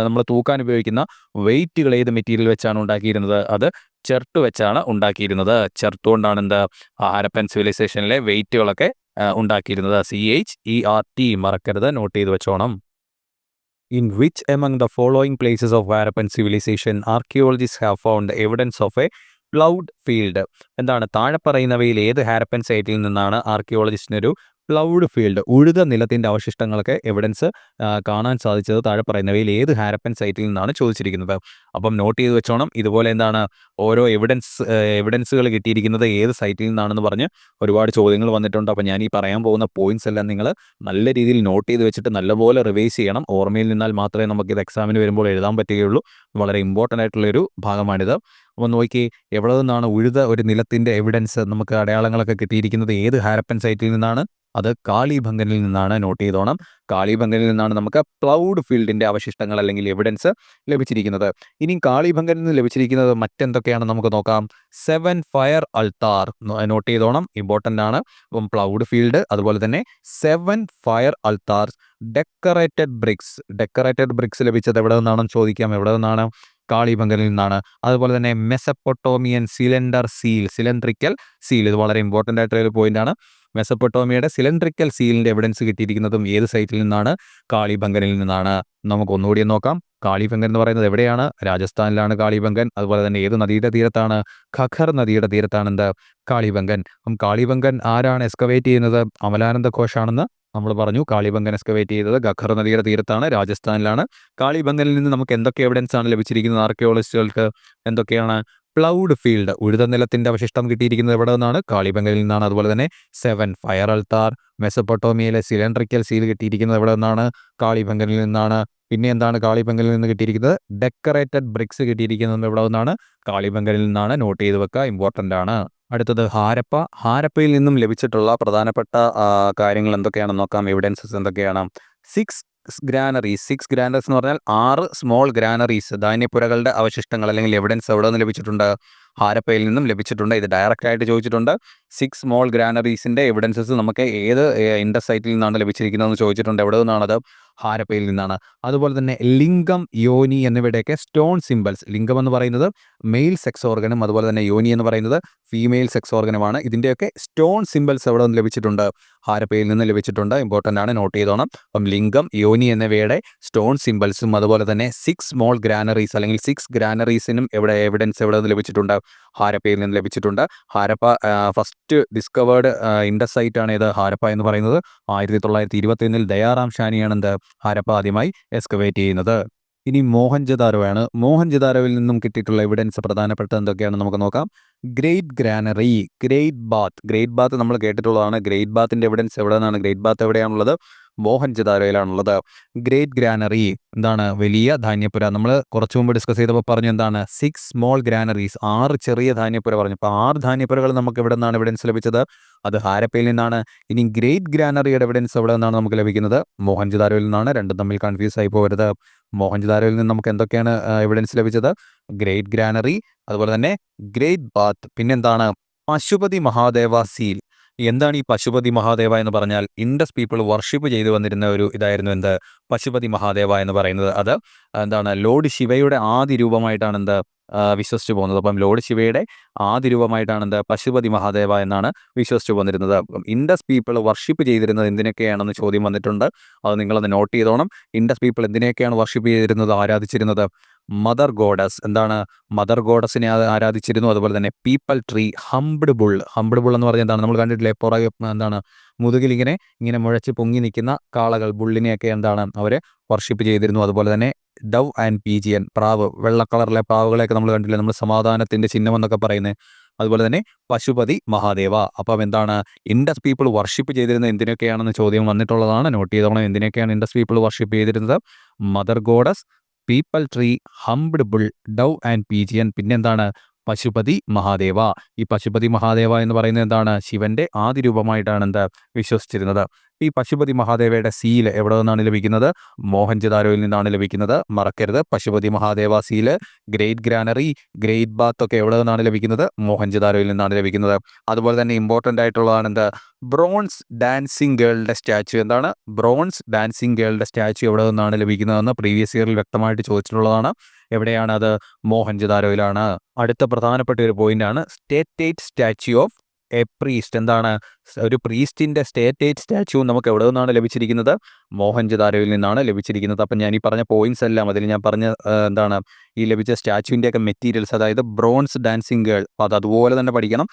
നമ്മൾ തൂക്കാൻ ഉപയോഗിക്കുന്ന വെയിറ്റുകൾ ഏത് മെറ്റീരിയൽ വെച്ചാണ് ഉണ്ടാക്കിയിരുന്നത്? അത് ചെർട്ട് വെച്ചാണ് ഉണ്ടാക്കിയിരുന്നത്. ചെർട്ട് കൊണ്ടാണ് എന്ത് ഹാരപ്പൻ സിവിലൈസേഷനിലെ വെയിറ്റുകളൊക്കെ ഉണ്ടാക്കിയിരുന്നത്. C H E R T. മറക്കരുത്. നോട്ട് ചെയ്ത് വെച്ചോണം. In which among the following places of Harappan civilization archaeologists have found evidence of a ploughed field എന്താണ് താഴെ പറയുന്നവയിൽ ഏത് ഹാരപ്പൻ സൈറ്റിൽ നിന്നാണ് ആർക്കിയോളജിസ്റ്റിനൊരു പ്ലൗഡ് ഫീൽഡ് ഉഴുത നിലത്തിന്റെ അവശിഷ്ടങ്ങളൊക്കെ എവിഡൻസ് കാണാൻ സാധിച്ചത് താഴെ പറയുന്നവയിൽ ഏത് ഹാരപ്പൻ സൈറ്റിൽ നിന്നാണ് ചോദിച്ചിരിക്കുന്നത്. അപ്പം നോട്ട് ചെയ്ത് വെച്ചോണം. ഇതുപോലെ എന്താണ് ഓരോ എവിഡൻസ് എവിഡൻസുകൾ കിട്ടിയിരിക്കുന്നത് ഏത് സൈറ്റിൽ നിന്നാണെന്ന് പറഞ്ഞ് ഒരുപാട് ചോദ്യങ്ങൾ വന്നിട്ടുണ്ട്. അപ്പം ഞാൻ ഈ പറയാൻ പോകുന്ന പോയിന്റ്സ് എല്ലാം നിങ്ങൾ നല്ല രീതിയിൽ നോട്ട് ചെയ്ത് വെച്ചിട്ട് നല്ലപോലെ റിവൈസ് ചെയ്യണം. ഓർമ്മയിൽ നിന്നാൽ മാത്രമേ നമുക്ക് ഇത് എക്സാമിന് വരുമ്പോൾ എഴുതാൻ പറ്റുകയുള്ളൂ. വളരെ ഇമ്പോർട്ടന്റ് ആയിട്ടുള്ളൊരു ഭാഗമാണിത്. അപ്പോൾ നോക്കി എവിടെ നിന്നാണ് ഉഴുത ഒരു നിലത്തിന്റെ എവിഡൻസ് നമുക്ക് അടയാളങ്ങളൊക്കെ കിട്ടിയിരിക്കുന്നത്? ഏത് ഹാരപ്പൻ സൈറ്റിൽ നിന്നാണ്? അത് കാളിഭംഗനിൽ നിന്നാണ് നോട്ട് ചെയ്തോണം. കാളിഭംഗനിൽ നിന്നാണ് നമുക്ക് പ്ലൗഡ് ഫീൽഡിന്റെ അവശിഷ്ടങ്ങൾ അല്ലെങ്കിൽ എവിഡൻസ് ലഭിച്ചിരിക്കുന്നത്. ഇനി കാളിഭംഗനിൽ നിന്ന് ലഭിച്ചിരിക്കുന്നത് മറ്റെന്തൊക്കെയാണ് നമുക്ക് നോക്കാം. സെവൻ ഫയർ അൾത്താർ നോട്ട് ചെയ്തോണം. ഇമ്പോർട്ടന്റ് ആണ്. അപ്പം പ്ലൗഡ് ഫീൽഡ് അതുപോലെ തന്നെ seven fire altar decorated bricks decorated bricks ലഭിച്ചത് എവിടെ നിന്നാണെന്ന് ചോദിക്കാം. എവിടെ നിന്നാണ്? കാളിബംഗനിൽ നിന്നാണ്. അതുപോലെ തന്നെ Mesopotamian cylinder seal cylindrical seal. ഇത് വളരെ ഇമ്പോർട്ടന്റ് ആയിട്ടുള്ള ഒരു പോയിന്റ് ആണ്. സിലിണ്ട്രിക്കൽ സീലിന്റെ എവിഡൻസ് കിട്ടിയിരിക്കുന്നതും ഏത് സൈറ്റിൽ നിന്നാണ്? കാളിബംഗനിൽ നിന്നാണ്. നമുക്ക് ഒന്നുകൂടി നോക്കാം. കാളിബംഗൻ എന്ന് പറയുന്നത് എവിടെയാണ്? രാജസ്ഥാനിലാണ് കാളിബംഗൻ. അതുപോലെ തന്നെ ഏത് നദിയുടെ തീരത്താണ്? ഖഖർ നദിയുടെ തീരത്താണ് എന്ത് കാളിബംഗൻ. അപ്പം കാളിബംഗൻ ആരാണ് എക്സ്കവേറ്റ് ചെയ്യുന്നത്? അമലാനന്ദ ഘോഷാണെന്ന് നമ്മൾ പറഞ്ഞു. കാളിബംഗൻ എക്സ്കവേറ്റ് ചെയ്തത് ഖഖർ നദിയുടെ തീരത്താണ് രാജസ്ഥാനിലാണ്. കാളിബംഗനിൽ നിന്ന് നമുക്ക് എന്തൊക്കെ എവിഡൻസ് ആണ് ലഭിച്ചിരിക്കുന്നത്? ആർക്കിയോളജിസ്റ്റുകൾക്ക് എന്തൊക്കെയാണ്? പ്ലൗഡ് ഫീൽഡ് ഉഴുത നിലത്തിന്റെ അവശിഷ്ടം കിട്ടിയിരിക്കുന്നത് എവിടെ നിന്നാണ് കാളിബംഗനിൽ നിന്നാണ്. അതുപോലെ തന്നെ സെവൻ ഫയർ അൾത്താർ മെസപ്പൊട്ടോമിയയിലെ സിലിണ്ടറിക്കൽ സീൽ കിട്ടിയിരിക്കുന്നത് എവിടെ നിന്നാണ് കാളിബംഗനിൽ നിന്നാണ്. പിന്നെ എന്താണ് കാളിബംഗനിൽ നിന്ന് കിട്ടിയിരിക്കുന്നത്? ഡെക്കറേറ്റഡ് ബ്രിക്സ് കിട്ടിയിരിക്കുന്നത് എവിടെ നിന്നാണ് കാളിബംഗനിൽ നിന്നാണ്. നോട്ട് ചെയ്ത് വെക്കുക. ഇമ്പോർട്ടന്റ് ആണ്. അടുത്തത് ഹാരപ്പ. ഹാരപ്പയിൽ നിന്നും ലഭിച്ചിട്ടുള്ള പ്രധാനപ്പെട്ട കാര്യങ്ങൾ എന്തൊക്കെയാണെന്ന് നോക്കാം. എവിഡൻസസ് എന്തൊക്കെയാണ്? സിക്സ് ഗ്രാനറീസ് സിക്സ് ഗ്രാനറീസ് എന്ന് പറഞ്ഞാൽ ആറ് സ്മോൾ ഗ്രാനറീസ് ധാന്യപ്പുരകളുടെ അവശിഷ്ടങ്ങൾ അല്ലെങ്കിൽ എവിഡൻസ് എവിടെ നിന്ന് ലഭിച്ചിട്ടുണ്ട്? ഹാരപ്പയിൽ നിന്നും ലഭിച്ചിട്ടുണ്ട്. ഇത് ഡയറക്റ്റ് ആയിട്ട് ചോദിച്ചിട്ടുണ്ട്. സിക്സ് സ്മോൾ ഗ്രാനറീസിന്റെ എവിഡൻസസ് നമുക്ക് ഏത് ഇൻഡർ സൈറ്റിൽ നിന്നാണ് ലഭിച്ചിരിക്കുന്നതെന്ന് ചോദിച്ചിട്ടുണ്ട്. എവിടെ നിന്നാണത് ഹാരപ്പയിൽ നിന്നാണ്. അതുപോലെ തന്നെ ലിംഗം യോനി എന്നിവയുടെയൊക്കെ സ്റ്റോൺ സിമ്പിൾസ് ലിംഗം എന്ന് പറയുന്നത് മെയിൽ സെക്സ് ഓർഗനും അതുപോലെ തന്നെ യോനി എന്ന് പറയുന്നത് ഫീമെയിൽ സെക്സ് ഓർഗനുമാണ് ഇതിന്റെയൊക്കെ സ്റ്റോൺ സിമ്പിൾസ് എവിടെ നിന്ന് ലഭിച്ചിട്ടുണ്ട്? ഹാരപ്പയിൽ നിന്ന് ലഭിച്ചിട്ടുണ്ട്. ഇമ്പോർട്ടന്റ് ആണ്. നോട്ട് ചെയ്തോണം. അപ്പം ലിംഗം യോനി എന്നിവയുടെ സ്റ്റോൺ സിമ്പിൾസും അതുപോലെ തന്നെ സിക്സ് സ്മോൾ ഗ്രാനറീസ് അല്ലെങ്കിൽ സിക്സ് ഗ്രാനറീസിനും എവിടെ എവിഡൻസ് എവിടെ നിന്ന് ലഭിച്ചിട്ടുണ്ട്? ഹാരപ്പയിൽ നിന്ന് ലഭിച്ചിട്ടുണ്ട്. Harappa first discovered Indus site ആണ് ഇത് ഹാരപ്പ എന്ന് പറയുന്നത്. ആയിരത്തി തൊള്ളായിരത്തി ഇരുപത്തിയൊന്നിൽ ദയാറാം ഷാനിയാണ് എന്ത് ഹാരപ്പ ആദ്യമായി എക്സ്കവേറ്റ് ചെയ്യുന്നത്. ഇനി മോഹൻജദാരോയാണ് മോഹൻജദാരോവിൽ നിന്നും കിട്ടിയിട്ടുള്ള എവിഡൻസ് പ്രധാനപ്പെട്ട എന്തൊക്കെയാണ് നമുക്ക് നോക്കാം. Great granary great bath great bath നമ്മൾ കേട്ടിട്ടുള്ളതാണ്. ഗ്രേറ്റ് ബാത്തിന്റെ എവിഡൻസ് എവിടെ നിന്നാണ് ഗ്രേറ്റ് ബാത്ത് എവിടെയാണുള്ളത്? മോഹൻജദാരോയിലാണുള്ളത് ഗ്രേറ്റ് ഗ്രാനറി എന്താണ് വലിയ ധാന്യപ്പുര. നമ്മൾ കുറച്ചു മുമ്പ് ഡിസ്കസ് ചെയ്തപ്പോൾ പറഞ്ഞു എന്താണ്? സിക്സ് സ്മോൾ ഗ്രാനറീസ് ആറ് ചെറിയ ധാന്യപ്പുര പറഞ്ഞു. അപ്പോൾ ആറ് ധാന്യപ്പുരകൾ നമുക്ക് എവിടെ നിന്നാണ് എവിഡൻസ് ലഭിച്ചത്? അത് ഹാരപ്പയിൽ നിന്നാണ്. ഇനി ഗ്രേറ്റ് ഗ്രാനറിയുടെ എവിഡൻസ് എവിടെ നിന്നാണ് നമുക്ക് ലഭിക്കുന്നത്? മോഹൻജദാരോയിൽ നിന്നാണ്. രണ്ടും തമ്മിൽ കൺഫ്യൂസ് ആയി പോകരുത്. മോഹൻജദാരോയിൽ നിന്ന് നമുക്ക് എന്തൊക്കെയാണ് എവിഡൻസ് ലഭിച്ചത്? ഗ്രേറ്റ് ഗ്രാനറി അതുപോലെ തന്നെ ഗ്രേറ്റ് ബാത്ത്. പിന്നെന്താണ്? പശുപതി മഹാദേവ സീൽ എന്താണ് ഈ പശുപതി മഹാദേവ എന്ന് പറഞ്ഞാൽ ഇൻഡസ് പീപ്പിൾ വർഷിപ്പ് ചെയ്തു വന്നിരുന്ന ഒരു ഇതായിരുന്നു എന്ത്? പശുപതി മഹാദേവ എന്ന് പറയുന്നത്. അത് എന്താണ്? ലോഡ് ശിവയുടെ ആദ്യ രൂപമായിട്ടാണ് എന്ത് വിശ്വസിച്ചു പോകുന്നത്. അപ്പം ലോഡ് ശിവയുടെ ആദ്യ രൂപമായിട്ടാണ് എന്ത് പശുപതി മഹാദേവ എന്നാണ് വിശ്വസിച്ചു പോന്നിരുന്നത് ഇൻഡസ് പീപ്പിൾ വർഷിപ്പ് ചെയ്തിരുന്നത് എന്തിനൊക്കെയാണെന്ന് ചോദ്യം വന്നിട്ടുണ്ട്. അത് നിങ്ങളത് നോട്ട് ചെയ്തോണം. ഇൻഡസ് പീപ്പിൾ എന്തിനൊക്കെയാണ് വർഷിപ്പ് ചെയ്തിരുന്നത് ആരാധിച്ചിരുന്നത്? Mother goddess. എന്താണ് മദർ ഗോഡസിനെ ആരാധിച്ചിരുന്നു? അതുപോലെ തന്നെ people tree humped bull. Humped bull എന്ന് പറഞ്ഞാൽ എന്താണ്? നമ്മൾ കണ്ടിട്ടില്ലേ പുറകെ എന്താണ് മുതുകിൽ ഇങ്ങനെ ഇങ്ങനെ മുഴച്ച് പൊങ്ങി നിൽക്കുന്ന കാളകൾ. ബുള്ളിനെയൊക്കെ എന്താണ് അവർ വർഷിപ്പ് ചെയ്തിരുന്നു. അതുപോലെ തന്നെ ഡവ് ആൻഡ് പീജിയൻ പ്രാവ് വെള്ള കളറിലെ പ്രാവുകളെയൊക്കെ നമ്മൾ കണ്ടില്ലേ നമ്മൾ സമാധാനത്തിന്റെ ചിഹ്നം എന്നൊക്കെ പറയുന്നത് അതുപോലെ തന്നെ പശുപതി മഹാദേവ. അപ്പം എന്താണ് ഇൻഡസ് പീപ്പിൾ വർഷിപ്പ് ചെയ്തിരുന്നത് എന്തിനൊക്കെയാണെന്ന് ചോദ്യം വന്നിട്ടുള്ളതാണ്. നോട്ട് ചെയ്തോണം എന്തിനൊക്കെയാണ് ഇൻഡസ് പീപ്പിൾ വർഷിപ്പ് ചെയ്തിരുന്നത്? Mother goddess people tree humped bull dove and pigeon പിന്നെന്താണ് പശുപതി മഹാദേവ. ഈ പശുപതി മഹാദേവ എന്ന് പറയുന്നത് എന്താണ്? ശിവന്റെ ആദിരൂപമായിട്ടാണ് എന്താ? വിശ്വസിച്ചിരുന്നത്. ഈ പശുപതി മഹാദേവയുടെ സീൽ എവിടെ നിന്നാണ് ലഭിക്കുന്നത്? മോഹൻജദാരോയിൽ നിന്നാണ് ലഭിക്കുന്നത്. മറക്കരുത്. Pashupati Mahadeva seal great granary great bath ഒക്കെ എവിടെ നിന്നാണ് ലഭിക്കുന്നത്? മോഹൻജദാരോയിൽ നിന്നാണ് ലഭിക്കുന്നത്. അതുപോലെ തന്നെ ഇമ്പോർട്ടന്റ് ആയിട്ടുള്ളതാണ് എന്ത്? ബ്രോൺസ് ഡാൻസിങ് ഗേളിന്റെ സ്റ്റാച്ചു. എന്താണ്? ബ്രോൺസ് ഡാൻസിങ് ഗേളിന്റെ സ്റ്റാച്ചു എവിടെ നിന്നാണ് ലഭിക്കുന്നതെന്ന് പ്രീവിയസ് ഇയറിൽ വ്യക്തമായിട്ട് ചോദിച്ചിട്ടുള്ളതാണ്. എവിടെയാണ് അത്? മോഹൻജദാരോയിലാണ്. അടുത്ത പ്രധാനപ്പെട്ട ഒരു പോയിന്റ് ആണ്. State statue of a priest. എന്താണ്? ഒരു പ്രീസ്റ്റിന്റെ സ്റ്റേറ്റേറ്റ് സ്റ്റാച്യു നമുക്ക് എവിടെ നിന്നാണ് ലഭിച്ചിരിക്കുന്നത്? മോഹൻജദാരോയിൽ നിന്നാണ് ലഭിച്ചിരിക്കുന്നത്. അപ്പം ഞാൻ ഈ പറഞ്ഞ പോയിന്റ്സ് എല്ലാം അതിൽ ഞാൻ പറഞ്ഞ എന്താണ്? ഈ ലഭിച്ച സ്റ്റാച്യുവിന്റെ ഒക്കെ മെറ്റീരിയൽസ് അതായത് ബ്രോൺസ് ഡാൻസിങ് ഗേൾ അപ്പോൾ അത് അതുപോലെ തന്നെ പഠിക്കണം.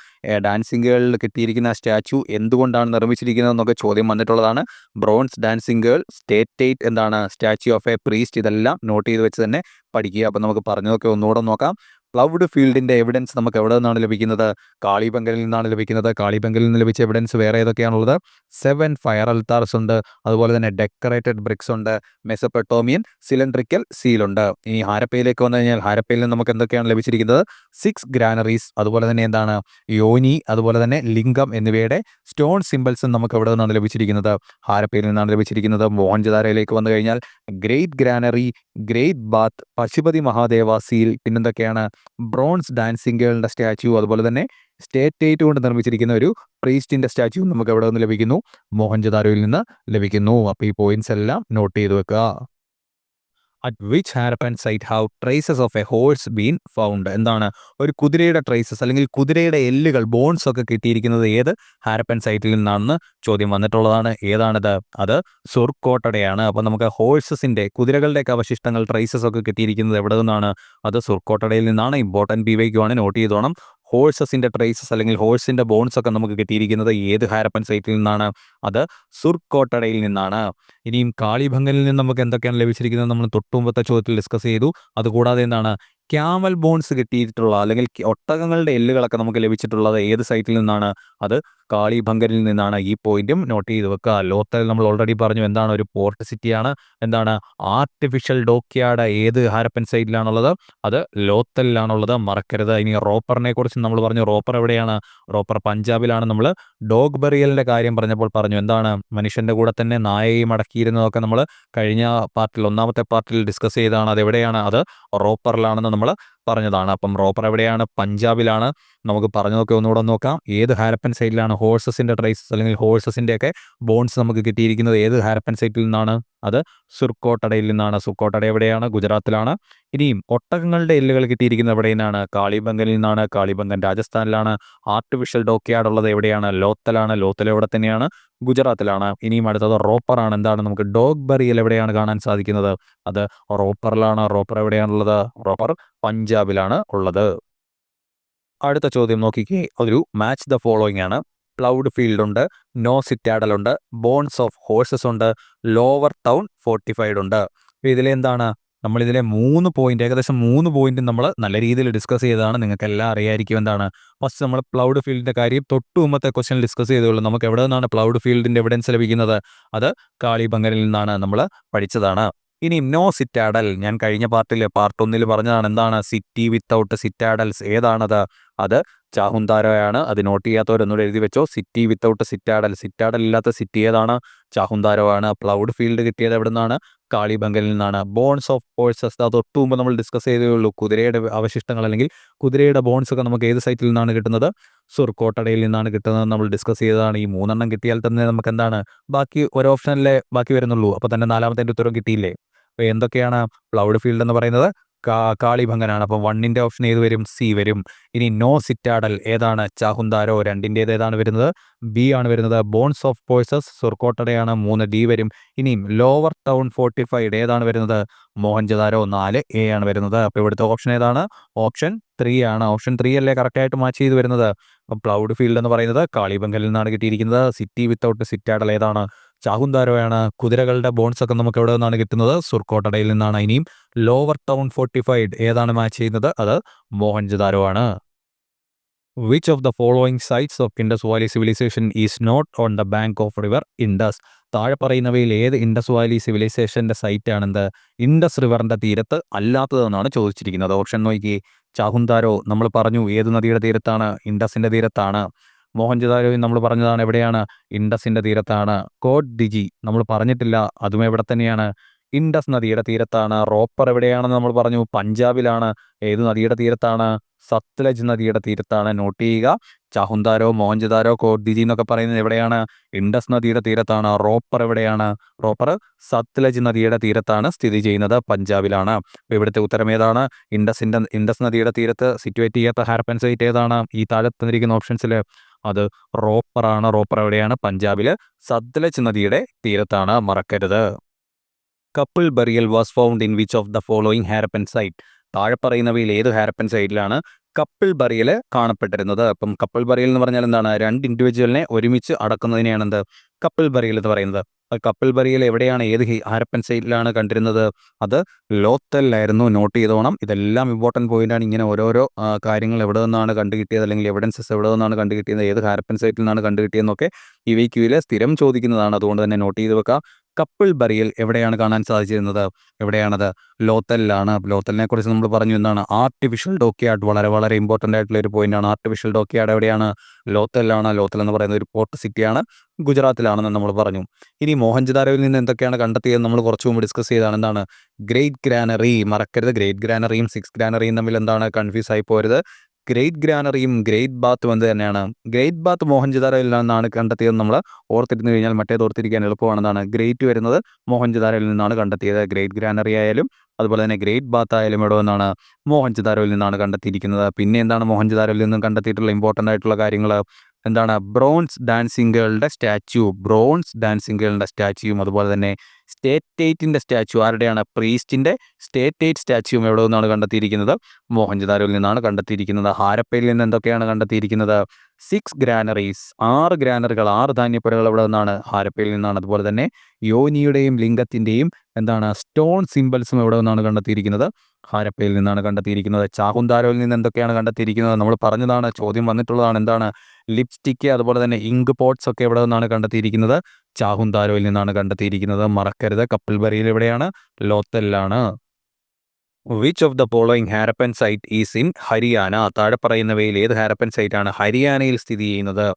ഡാൻസിങ് ഗേളിൽ കിട്ടിയിരിക്കുന്ന സ്റ്റാച്യു എന്തുകൊണ്ടാണ് നിർമ്മിച്ചിരിക്കുന്നത് എന്നൊക്കെ ചോദ്യം വന്നിട്ടുള്ളതാണ്. Bronze dancing girl state steatite എന്താണ്? സ്റ്റാച്യു ഓഫ് എ പ്രീസ്റ്റ് ഇതെല്ലാം നോട്ട് ചെയ്ത് വെച്ച് തന്നെ പഠിക്കുക. അപ്പം നമുക്ക് പറഞ്ഞതൊക്കെ ഒന്നുകൂടെ നോക്കാം. ക്ലൗഡ് ഫീൽഡിന്റെ എവിഡൻസ് നമുക്ക് എവിടെ നിന്നാണ് ലഭിക്കുന്നത്? കാളിബംഗലിൽ നിന്നാണ് ലഭിക്കുന്നത്. കാളിബംഗലിൽ നിന്ന് ലഭിച്ച എവിഡൻസ് വേറെ ഏതൊക്കെയാണുള്ളത്? സെവൻ ഫയർ അൽത്താർസ് ഉണ്ട്. അതുപോലെ തന്നെ ഡെക്കറേറ്റഡ് ബ്രിക്സ് ഉണ്ട്. മെസപ്പെട്ടോമിയൻ സിലിണ്ട്രിക്കൽ സീലുണ്ട് ഇനി ഹാരപ്പയിലേക്ക് വന്നു കഴിഞ്ഞാൽ ഹാരപ്പയിൽ നിന്ന് നമുക്ക് എന്തൊക്കെയാണ് ലഭിച്ചിരിക്കുന്നത്? സിക്സ് ഗ്രാനറീസ് അതുപോലെ തന്നെ എന്താണ്? യോനി അതുപോലെ തന്നെ ലിംഗം എന്നിവയുടെ സ്റ്റോൺ സിമ്പിൾസും നമുക്ക് എവിടെ നിന്നാണ് ലഭിച്ചിരിക്കുന്നത്? ഹാരപ്പയിൽ നിന്നാണ് ലഭിച്ചിരിക്കുന്നത്. മോഹൻജദാരയിലേക്ക് വന്നു കഴിഞ്ഞാൽ great granary great bath Pashupati Mahadeva seal പിന്നെന്തൊക്കെയാണ്? Bronze dancing ഗേളിന്റെ സ്റ്റാച്യു അതുപോലെ തന്നെ സ്റ്റേറ്റ് ടേറ്റ് കൊണ്ട് നിർമ്മിച്ചിരിക്കുന്ന ഒരു പ്രീസ്റ്റിന്റെ സ്റ്റാച്യു നമുക്ക് എവിടെ നിന്ന് ലഭിക്കുന്നു. മോഹൻജദാരോയിൽ നിന്ന് ലഭിക്കുന്നു. അപ്പോൾ ഈ പോയിന്റ്സ് എല്ലാം നോട്ട് ചെയ്ത് വെക്കുക. At which Harappan site how traces of a horse been found എന്താണ്? ഒരു കുതിരയുടെ ട്രേസസ് അല്ലെങ്കിൽ കുതിരയുടെ എല്ലുകൾ ബോൺസ് ഒക്കെ കിട്ടിയിരിക്കുന്നത് ഏത്? ഹാരപ്പൻ സൈറ്റിൽ നിന്നാണെന്ന് ചോദ്യം വന്നിട്ടുള്ളതാണ്. ഏതാണിത്? അത് സുർക്കോട്ടടയാണ്. അപ്പോൾ നമുക്ക് ഹോഴ്സസിന്റെ കുതിരകളുടെയൊക്കെ അവശിഷ്ടങ്ങൾ ട്രേസസ് ഒക്കെ കിട്ടിയിരിക്കുന്നത് എവിടെ നിന്നാണ് അത് സുർക്കോട്ടടയിൽ നിന്നാണ്. ഇമ്പോർട്ടന്റ് ബി വൈക്കുവാണ് നോട്ട് ചെയ്തോണം. ഹോഴ്സസിന്റെ ട്രേസസ് അല്ലെങ്കിൽ ഹോഴ്സിന്റെ ബോൺസ് ഒക്കെ നമുക്ക് കിട്ടിയിരിക്കുന്നത് ഏത് ഹാരപ്പൻ സൈറ്റിൽ നിന്നാണ്? അത് സുർക്കോട്ടടയിൽ നിന്നാണ്. ഇനിയും കാളിഭംഗനിൽ നിന്ന് നമുക്ക് എന്തൊക്കെയാണ് ലഭിച്ചിരിക്കുന്നത്? നമ്മൾ തൊട്ടുമുമ്പത്തെ ചോദ്യത്തിൽ ഡിസ്കസ് ചെയ്തു. അതുകൂടാതെ എന്താണ്? ക്യാമൽ ബോൺസ് കിട്ടിയിട്ടുള്ള അല്ലെങ്കിൽ ഒട്ടകങ്ങളുടെ എല്ലുകളൊക്കെ നമുക്ക് ലഭിച്ചിട്ടുള്ളത് ഏത് സൈറ്റിൽ നിന്നാണ്? അത് കാളിബംഗനിൽ നിന്നാണ്. ഈ പോയിന്റും നോട്ട് ചെയ്ത് വെക്കുക. ലോത്തൽ നമ്മൾ ഓൾറെഡി പറഞ്ഞു എന്താണ് ഒരു പോർട്ട് സിറ്റിയാണ് എന്താണ് ആർട്ടിഫിഷ്യൽ ഡോക്യാർഡ് ഏത് ഹാരപ്പൻ സൈറ്റിലാണുള്ളത്? അത് ലോത്തലിലാണുള്ളത്. മറക്കരുത്. ഇനി റോപ്പറിനെ കുറിച്ച് നമ്മൾ പറഞ്ഞു. റോപ്പർ എവിടെയാണ്? റോപ്പർ പഞ്ചാബിലാണ്. നമ്മൾ ഡോഗ് ബെറിയലിന്റെ കാര്യം പറഞ്ഞപ്പോൾ പറഞ്ഞു. എന്താണ്? മനുഷ്യന്റെ കൂടെ തന്നെ നായയും അടക്കിയിരുന്നതൊക്കെ നമ്മൾ കഴിഞ്ഞ പാർട്ടിൽ ഒന്നാമത്തെ പാർട്ടിൽ ഡിസ്കസ് ചെയ്താണ് അത് എവിടെയാണ് അത് റോപ്പറിലാണെന്ന് നമ്മൾ പറഞ്ഞതാണ്. അപ്പം റോപ്പർ എവിടെയാണ്? പഞ്ചാബിലാണ്. നമുക്ക് പറഞ്ഞതൊക്കെ ഒന്നുകൂടെ നോക്കാം. ഏത് ഹാരപ്പൻ സൈറ്റിലാണ് ഹോഴ്സസിന്റെ ട്രേസസ് അല്ലെങ്കിൽ ഹോഴ്സസിന്റെ ഒക്കെ ബോൺസ് നമുക്ക് കിട്ടിയിരിക്കുന്നത്? ഏത് ഹാരപ്പൻ സൈറ്റിൽ നിന്നാണ്? അത് സുർക്കോട്ടടയിൽ നിന്നാണ്. സുർക്കോട്ടട എവിടെയാണ്? ഗുജറാത്തിലാണ്. ഇനിയും ഒട്ടകങ്ങളുടെ എല്ലുകൾ കിട്ടിയിരിക്കുന്നത് എവിടെ നിന്നാണ്? കാളിബംഗനിൽ നിന്നാണ്. കാളിബംഗൻ രാജസ്ഥാനിലാണ്. ആർട്ടിഫിഷ്യൽ ഡോക്യാർഡ് ഉള്ളത് എവിടെയാണ്? ലോത്തലാണ്. ലോത്തൽ എവിടെ തന്നെയാണ്? ഗുജറാത്തിലാണ്. ഇനിയും അടുത്തത് റോപ്പറാണ് എന്താണ് നമുക്ക് ഡോഗ് ബറിയൽ എവിടെയാണ് കാണാൻ സാധിക്കുന്നത്? അത് റോപ്പറിലാണ്. റോപ്പർ എവിടെയാണുള്ളത്? റോപ്പർ പഞ്ചാബിലാണ് ഉള്ളത്. അടുത്ത ചോദ്യം നോക്കിക്കേ. ഒരു മാച്ച് ദ ഫോളോയിങ് ആണ്. പ്ലൗഡ് ഫീൽഡ് ഉണ്ട് നോ സിറ്റാഡൽ ഉണ്ട് ബോൺസ് ഓഫ് ഹോഴ്സസ് ഉണ്ട് ലോവർ ടൗൺ ഫോർട്ടിഫൈഡ് ഉണ്ട്. ഇതിലെന്താണ്? നമ്മൾ ഇതിലെ മൂന്ന് പോയിന്റ് ഏകദേശം മൂന്ന് പോയിന്റും നമ്മൾ നല്ല രീതിയിൽ ഡിസ്കസ് ചെയ്തതാണ്. നിങ്ങൾക്ക് എല്ലാം അറിയായിരിക്കും എന്താണ്. ഫസ്റ്റ് നമ്മൾ പ്ലൗഡ് ഫീൽഡിന്റെ കാര്യം തൊട്ട് മുമ്പത്തെ ക്വസ്റ്റ്യൻ ഡിസ്കസ് ചെയ്തുള്ളൂ നമുക്ക് എവിടെ നിന്നാണ് പ്ലൗഡ് ഫീൽഡിന്റെ എവിഡൻസ് ലഭിക്കുന്നത്? അത് കാളിബംഗനിൽ നിന്നാണ് നമ്മൾ പഠിച്ചതാണ്. ഇനി നോ സിറ്റാഡൽ ഞാൻ കഴിഞ്ഞ പാർട്ടിൽ പാർട്ട് ഒന്നിൽ പറഞ്ഞതാണ് എന്താണ്? സിറ്റി വിത്തൗട്ട് സിറ്റാഡൽസ് ഏതാണത്? അത് ചാഹുന്താരയാണ്. അത് നോട്ട് ചെയ്യാത്തവരൊന്നുകൂടെ എഴുതി വെച്ചോ. സിറ്റി വിത്തൗട്ട് സിറ്റാഡൽ സിറ്റാഡൽ ഇല്ലാത്ത സിറ്റി ഏതാണ്? ചാഹുന്താരോ ആണ് പ്ലൗഡ് ഫീൽഡ് കിട്ടിയത് എവിടെ നിന്നാണ് കാളിബംഗലിൽ നിന്നാണ്. ബോൺസ് ഓഫ് ഹോഴ്സസ് അത് തൊട്ട് മുമ്പ് നമ്മൾ ഡിസ്കസ് ചെയ്തേ ഉള്ളൂ. കുതിരയുടെ അവശിഷ്ടങ്ങൾ അല്ലെങ്കിൽ കുതിരയുടെ ബോൺസ് ഒക്കെ നമുക്ക് ഏത് സൈറ്റിൽ നിന്നാണ് കിട്ടുന്നത്? സുർക്കോട്ടടയിൽ നിന്നാണ് കിട്ടുന്നത് നമ്മൾ ഡിസ്കസ് ചെയ്തതാണ്. ഈ മൂന്നെണ്ണം കിട്ടിയാൽ തന്നെ നമുക്ക് എന്താണ്? ബാക്കി ഒരു ഓപ്ഷനിലെ ബാക്കി വരുന്നുള്ളൂ. അപ്പോൾ തന്നെ നാലാമത്തെ ഉത്തരവും കിട്ടിയില്ലേ? അപ്പോൾ എന്തൊക്കെയാണ് പ്ലൗഡ് ഫീൽഡ് എന്ന് പറയുന്നത്? കാളിഭംഗനാണ്. അപ്പം വണ്ണിന്റെ ഓപ്ഷൻ ഏത് വരും? സി വരും. ഇനി നോ സിറ്റാഡൽ ഏതാണ്? ചാഹുന്താരോ? രണ്ടിന്റേത് ഏതാണ് വരുന്നത്? ബി ആണ് വരുന്നത്. ബോൺസ് ഓഫ് പോയ്സസ് സുർക്കോട്ടടയാണ് മൂന്ന് ഡി വരും. ഇനിയും ലോവർ ടൗൺ ഫോർട്ടിഫൈഡ് ഏതാണ് വരുന്നത്? മോഹൻജദാരോ നാല് എ ആണ് വരുന്നത്. അപ്പോൾ ഇവിടുത്തെ ഓപ്ഷൻ ഏതാണ്? ഓപ്ഷൻ ത്രീ ആണ്. ഓപ്ഷൻ ത്രീ അല്ലേ കറക്റ്റായിട്ട് മാച്ച് ചെയ്ത് വരുന്നത്? അപ്പം പ്ലൗഡ് ഫീൽഡ് എന്ന് പറയുന്നത് കാളിബംഗലിൽ നിന്നാണ് കിട്ടിയിരിക്കുന്നത്. സിറ്റി വിത്തൗട്ട് സിറ്റാഡൽ ഏതാണ്? ചാകുന്താരോയാണ് കുതിരകളുടെ ബോൺസ് ഒക്കെ നമുക്ക് എവിടെ നിന്നാണ് കിട്ടുന്നത്? സുർക്കോട്ടടയിൽ നിന്നാണ്. ഇനിയും ലോവർ ടൗൺ ഫോർട്ടിഫൈഡ് ഏതാണ് മാച്ച് ചെയ്യുന്നത്? അത് മോഹൻജദാരോ ആണ് which of the following sites of Indus valley civilisation is not on the bank of river Indus താഴെ പറയുന്നവയിൽ ഏത് ഇൻഡസ് വാലി സിവിലൈസേഷന്റെ സൈറ്റ് ആണെന്ത് ഇൻഡസ് റിവറിന്റെ തീരത്ത് അല്ലാത്തതെന്നാണ് ചോദിച്ചിരിക്കുന്നത്. ഓപ്ഷൻ നോക്കി ചാഹുന്താരോ നമ്മൾ പറഞ്ഞു ഏത് നദിയുടെ തീരത്താണ്? ഇൻഡസിന്റെ തീരത്താണ്. മോഹൻജദാരോയും നമ്മൾ പറഞ്ഞതാണ് എവിടെയാണ്? ഇൻഡസിന്റെ തീരത്താണ്. കോഡ് ഡിജി നമ്മൾ പറഞ്ഞിട്ടില്ല. അതും എവിടെ തന്നെയാണ്? ഇൻഡസ് നദിയുടെ തീരത്താണ്. റോപ്പർ എവിടെയാണെന്ന് നമ്മൾ പറഞ്ഞു. പഞ്ചാബിലാണ്. ഏത് നദിയുടെ തീരത്താണ്? സത്ലജ് നദിയുടെ തീരത്താണ്. നോട്ട് ചെയ്യുക. ചാഹുന്താരോ മോഹൻജദാരോ കോട്ദിജി എന്നൊക്കെ പറയുന്നത് എവിടെയാണ്? ഇൻഡസ് നദിയുടെ തീരത്താണ്. റോപ്പർ എവിടെയാണ്? റോപ്പർ സത്ലജ് നദിയുടെ തീരത്താണ് സ്ഥിതി ചെയ്യുന്നത്. പഞ്ചാബിലാണ്. അപ്പോൾ ഇവിടുത്തെ ഉത്തരം ഏതാണ്? ഇൻഡസിന്റെ ഇൻഡസ് നദിയുടെ തീരത്ത് സിറ്റുവേറ്റ് ചെയ്യാത്ത ഹാർപ്പൻ സൈറ്റ് ഏതാണ്? ഈ താഴെ തന്നിരിക്കുന്ന ഓപ്ഷൻസിൽ അത് റോപ്പറാണ്. റോപ്പർ എവിടെയാണ്? പഞ്ചാബിൽ സത്ലജ് നദിയുടെ തീരത്താണ്. മറക്കരുത്. Couple burial was found in which of the following Harappan site. താഴെ പറയുന്നവയിൽ ഏത് ഹാരപ്പൻ സൈറ്റിലാണ് കപ്പിൾ ബറിയൽ കാണപ്പെട്ടിരുന്നത്? അപ്പം കപ്പിൾ ബറിയൽ എന്ന് പറഞ്ഞാൽ എന്താണ്? രണ്ട് ഇൻഡിവിജ്വലിനെ ഒരുമിച്ച് അടക്കുന്നതിനെയാണ് എന്ത് കപ്പിൾ ബറിയൽ എന്ന് പറയുന്നത്. കപ്പൽ ബറിയൽ എവിടെയാണ്? ഏത് ഹാരപ്പൻ സൈറ്റിലാണ് കണ്ടിരുന്നത്? അത് ലോത്തലിലായിരുന്നു. നോട്ട് ചെയ്തോണം. ഇതെല്ലാം ഇമ്പോർട്ടന്റ് പോയിന്റാണ് ഇങ്ങനെ ഓരോരോ കാര്യങ്ങൾ എവിടെ നിന്നാണ് കണ്ടുകിട്ടിയത്? അല്ലെങ്കിൽ എവിഡൻസസ് എവിടെ നിന്നാണ് കണ്ടുകിട്ടിയത്? ഏത് ഹാരപ്പൻ സൈറ്റിൽ നിന്നാണ് വി ക്യൂവിൽ സ്ഥിരം ചോദിക്കുന്നതാണ്. അതുകൊണ്ട് തന്നെ നോട്ട് ചെയ്ത് വെക്കുക കപ്പിൾ ബറിയൽ എവിടെയാണ് കാണാൻ സാധിച്ചിരുന്നത്? എവിടെയാണത്? ലോത്തലിലാണ്. ലോത്തലിനെ കുറിച്ച് നമ്മൾ പറഞ്ഞു എന്താണ്? ആർട്ടിഫിഷ്യൽ ഡോക്കിയാർഡ് വളരെ വളരെ ഇമ്പോർട്ടന്റ് ആയിട്ടുള്ള ഒരു പോയിന്റാണ് ആർട്ടിഫിഷ്യൽ ഡോക്കിയാർഡ് എവിടെയാണ്? ലോത്തലിലാണ്. ലോത്തൽ എന്ന് പറയുന്ന ഒരു പോർട്ട് സിറ്റിയാണ് ഗുജറാത്തിലാണെന്ന് നമ്മൾ പറഞ്ഞു. ഇനി മോഹൻജദാരോയിൽ നിന്ന് എന്തൊക്കെയാണ് കണ്ടെത്തിയത് നമ്മൾ കുറച്ച് മുമ്പ് ഡിസ്കസ് ചെയ്താണ് എന്താണ്? ഗ്രേറ്റ് ഗ്രാനറി മറക്കരുത്. ഗ്രേറ്റ് ഗ്രാനറിയും സിക്സ് ഗ്രാനറിയും തമ്മിൽ എന്താണ്? കൺഫ്യൂസ് ആയി പോരുത്. ഗ്രേറ്റ് ഗ്രാനറിയും ഗ്രേറ്റ് ബാത്തും എന്ത് തന്നെയാണ്? ഗ്രേറ്റ് ബാത്ത് മോഹൻജദാരയിൽ നിന്നാണ് കണ്ടെത്തിയത് നമ്മൾ ഓർത്തിരുന്നു കഴിഞ്ഞാൽ മറ്റേത് ഓർത്തിരിക്കാൻ എളുപ്പമാണെന്നാണ് ഗ്രേറ്റ് വരുന്നത് മോഹൻജദാരയിൽ നിന്നാണ് കണ്ടെത്തിയത്. ഗ്രേറ്റ് ഗ്രാനറി ആയാലും അതുപോലെ തന്നെ ഗ്രേറ്റ് ബാത്ത് ആയാലും ഇവിടെ നിന്നാണ് മോഹൻജദാരോയിൽ നിന്നാണ് കണ്ടെത്തിയിരിക്കുന്നത്. പിന്നെ എന്താണ് മോഹൻജദാരോയിൽ നിന്നും കണ്ടെത്തിയിട്ടുള്ള ഇമ്പോർട്ടന്റ് ആയിട്ടുള്ള കാര്യങ്ങൾ എന്താണ്? ബ്രോൺസ് ഡാൻസിംഗുകളുടെ സ്റ്റാച്യു ബ്രോൺസ് ഡാൻസിംഗുകളുടെ സ്റ്റാച്യുവും അതുപോലെ തന്നെ സ്റ്റേറ്റേറ്റിന്റെ സ്റ്റാച്യു ആരുടെയാണ്? പ്രീസ്റ്റിന്റെ എയ്റ്റ് സ്റ്റാച്യൂവും എവിടെ നിന്നാണ് കണ്ടെത്തിയിരിക്കുന്നത്? മോഹൻജദാരോയിൽ നിന്നാണ് കണ്ടെത്തിയിരിക്കുന്നത്. ഹാരപ്പയിൽ നിന്ന് എന്തൊക്കെയാണ് കണ്ടെത്തിയിരിക്കുന്നത്? സിക്സ് ഗ്രാനറീസ് ആറ് ഗ്രാനറുകൾ ആറ് ധാന്യപ്പുരകൾ എവിടെ നിന്നാണ്? ഹാരപ്പയിൽ നിന്നാണ്. അതുപോലെ തന്നെ യോനിയുടെയും ലിംഗത്തിന്റെയും എന്താണ്? സ്റ്റോൺ സിമ്പിൾസും എവിടെ നിന്നാണ് കണ്ടെത്തിയിരിക്കുന്നത്? ഹാരപ്പയിൽ നിന്നാണ് കണ്ടെത്തിയിരിക്കുന്നത്. ചാകുന്താരോയിൽ നിന്ന് എന്തൊക്കെയാണ് കണ്ടെത്തിയിരിക്കുന്നത്? നമ്മൾ പറഞ്ഞതാണ് ചോദ്യം വന്നിട്ടുള്ളതാണ്. എന്താണ്? ലിപ്സ്റ്റിക്ക് അതുപോലെ തന്നെ ഇങ്ക് പോട്ട്സ് ഒക്കെ എവിടെ നിന്നാണ് കണ്ടെത്തിയിരിക്കുന്നത്? ചാഹുന്താരോയിൽ നിന്നാണ് കണ്ടെത്തിയിരിക്കുന്നത്. മറക്കരുത്. കപ്പിൾബറിയിൽ എവിടെയാണ് ലോത്തലിലാണ്. Which of the following Harappan site is in Haryana താഴെ പറയുന്നവയിൽ ഏത് ഹാരപ്പൻ സൈറ്റ് ആണ് ഹരിയാനയിൽ സ്ഥിതി ചെയ്യുന്നത്?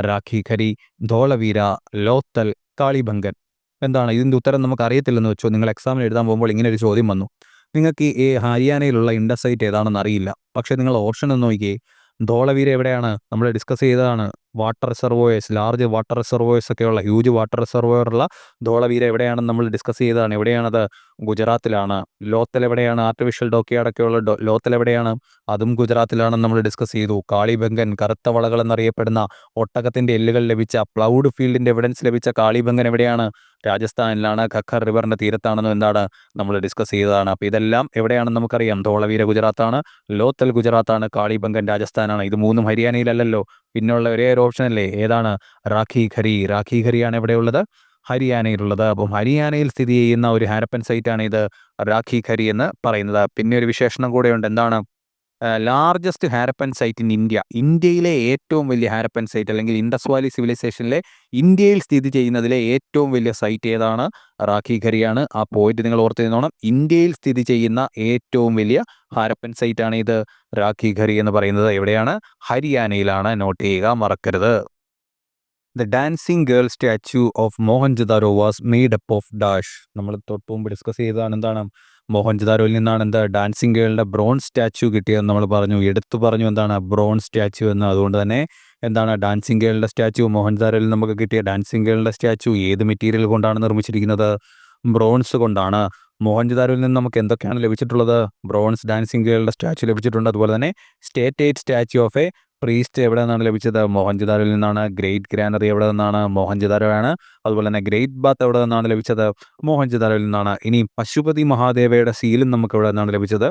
രാഖി ഖരി ധോളവീര ലോത്തൽ കാളിബംഗൻ എന്താണ് ഇതിന്റെ ഉത്തരം നമുക്ക് അറിയത്തില്ലെന്ന് വെച്ചോ. നിങ്ങൾ എക്സാമിന് എഴുതാൻ പോകുമ്പോൾ ഇങ്ങനെ ഒരു ചോദ്യം വന്നു. നിങ്ങൾക്ക് ഈ ഹരിയാനയിലുള്ള ഇൻഡസ് സൈറ്റ് ഏതാണെന്ന് അറിയില്ല. പക്ഷേ നിങ്ങൾ ഓപ്ഷൻ ഒന്ന് നോക്കിയേ. ധോളവീര എവിടെയാണ്? നമ്മൾ ഡിസ്കസ് ചെയ്തതാണ്. Water reservoirs large water reservoirs ഒക്കെയുള്ള ഹ്യൂജ് വാട്ടർ റിസർവോയറുള്ള ധോളവീര എവിടെയാണെന്ന് നമ്മൾ ഡിസ്കസ് ചെയ്തതാണ്. എവിടെയാണത്? ഗുജറാത്തിലാണ്. ലോത്തൽ എവിടെയാണ്? ആർട്ടിഫിഷ്യൽ ഡോക്കിയാടൊക്കെയുള്ള ലോത്തൽ എവിടെയാണ്? അതും ഗുജറാത്തിലാണെന്ന് നമ്മൾ ഡിസ്കസ് ചെയ്തു. കാളിബംഗൻ കറുത്ത വളകൾ എന്നറിയപ്പെടുന്ന ഒട്ടകത്തിന്റെ എല്ലുകൾ ലഭിച്ച പ്ലൗഡ് ഫീൽഡിന്റെ എവിഡൻസ് ലഭിച്ച കാളിബംഗൻ എവിടെയാണ്? രാജസ്ഥാനിലാണ്. ഖഖർ റിവറിന്റെ തീരത്താണെന്നും എന്താണ് നമ്മൾ ഡിസ്കസ് ചെയ്തതാണ്. അപ്പോൾ ഇതെല്ലാം എവിടെയാണെന്ന് നമുക്കറിയാം. ധോളവീര ഗുജറാത്താണ്. ലോത്തൽ ഗുജറാത്താണ്. കാളിബംഗൻ രാജസ്ഥാനാണ്. ഇത് മൂന്നും ഹരിയാനയിലല്ലല്ലോ. പിന്നുള്ള ഒരേ ഒരു ഓപ്ഷൻ അല്ലേ? ഏതാണ്? റാഖി ഖരി. റാഖി ഖരിയാണ് എവിടെയുള്ളത്? ഹരിയാനയിലുള്ളത്. അപ്പം ഹരിയാനയിൽ സ്ഥിതി ചെയ്യുന്ന ഒരു ഹാരപ്പൻ സൈറ്റാണ് ഇത് റാഖി ഖരി എന്ന് പറയുന്നത്. പിന്നെ ഒരു വിശേഷണം കൂടെ ഉണ്ട്. എന്താണ്? Largest Harappan site in India. ഇന്ത്യയിലെ ഏറ്റവും വലിയ ഹാരപ്പൻ സൈറ്റ് അല്ലെങ്കിൽ ഇൻഡസ് വാലി സിവിലൈസേഷനിലെ ഇന്ത്യയിൽ സ്ഥിതി ചെയ്യുന്നതിലെ ഏറ്റവും വലിയ സൈറ്റ് ഏതാണ്? റാഖി ഖരിയാണ്. ആ പോയിന്റ് നിങ്ങൾ ഓർത്ത് ഇന്ത്യയിൽ സ്ഥിതി ചെയ്യുന്ന ഏറ്റവും വലിയ ഹാരപ്പൻ സൈറ്റ് ആണ് ഇത് റാഖി ഖരി എന്ന് പറയുന്നത്. എവിടെയാണ്? ഹരിയാനയിലാണ്. നോട്ട് ചെയ്യുക. മറക്കരുത്. The dancing girl statue of Mohenjo-daro was made up of dash നമ്മൾ തൊട്ട് മുമ്പ് ഡിസ്കസ് ചെയ്തതാണ് എന്താണ്? മോഹൻജദാരോയിൽ നിന്നാണ് എന്താ? ഡാൻസിങ് ഗേളിന്റെ ബ്രോൺസ് സ്റ്റാച്യു കിട്ടിയതെന്ന് നമ്മൾ പറഞ്ഞു. എടുത്തു പറഞ്ഞു എന്താണ്? ബ്രോൺസ് സ്റ്റാച്യു എന്ന്. അതുകൊണ്ട് തന്നെ എന്താണ്? ഡാൻസിങ് ഗേളിന്റെ സ്റ്റാച്യു മോഹൻജദാരോയിൽ നമുക്ക് കിട്ടിയ ഡാൻസിങ് ഗേളിന്റെ സ്റ്റാച്യു ഏത് മെറ്റീരിയൽ കൊണ്ടാണ് നിർമ്മിച്ചിരിക്കുന്നത്? ബ്രോൺസ് കൊണ്ടാണ്. മോഹൻജദാരോയിൽ നിന്ന് നമുക്ക് എന്തൊക്കെയാണ് ലഭിച്ചിട്ടുള്ളത്? ബ്രോൺസ് ഡാൻസിങ് ഗേളിന്റെ സ്റ്റാച്യു ലഭിച്ചിട്ടുണ്ട്. അതുപോലെ തന്നെ steatite statue of a priest എവിടെ നിന്നാണ് ലഭിച്ചത്? മോഹൻജദാരോയിൽ നിന്നാണ്. ഗ്രേറ്റ് ഗ്രാനറി എവിടെ നിന്നാണ് മോഹൻജദാരോ ആണ് അതുപോലെ തന്നെ ഗ്രേറ്റ് ബാത്ത് എവിടെ നിന്നാണ് ലഭിച്ചത്? മോഹൻജദാരോയിൽ നിന്നാണ്. ഇനി പശുപതി മഹാദേവയുടെ സീലും നമുക്ക് എവിടെ നിന്നാണ് ലഭിച്ചത്?